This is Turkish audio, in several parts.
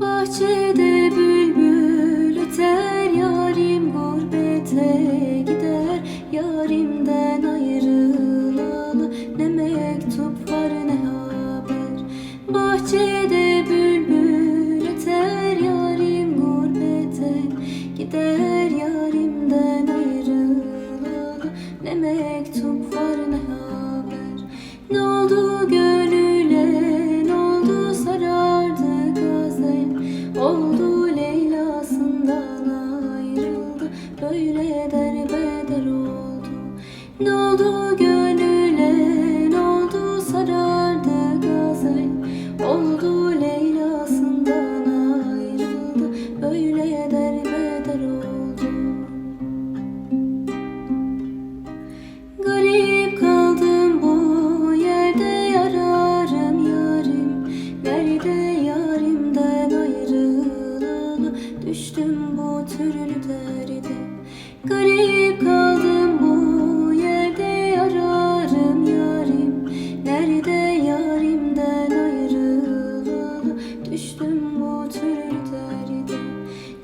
Bahçede bülbül öter Yarim gurbete gider. Yarimden ayrılalı Ne mektup var ne haber. Bahçede bülbül öter Yarim gurbete gider. Yarimden ayrılalı Ne mektup var ne haber Böyle derbeder oldu. Ne oldu gönüle ne oldu sarardı gazel Oldu Leyla'sından ayrıldı Böyle derbeder oldu. Garip kaldım bu yerde yararım yarim. Nerede yarimden ayrılalı Düştüm bu türlü Garip kaldım bu yerde yararım yarim. Nerede yarimden ayrılalı? Düştüm bu tür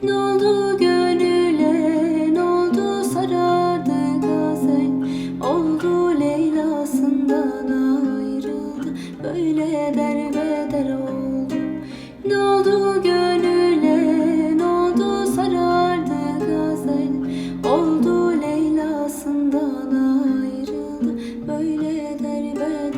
Ne oldu gönüle? Ne oldu sarardı gazel? Oldu Leyla'sından ayrıldı. Böyle derbeder oldu dar bad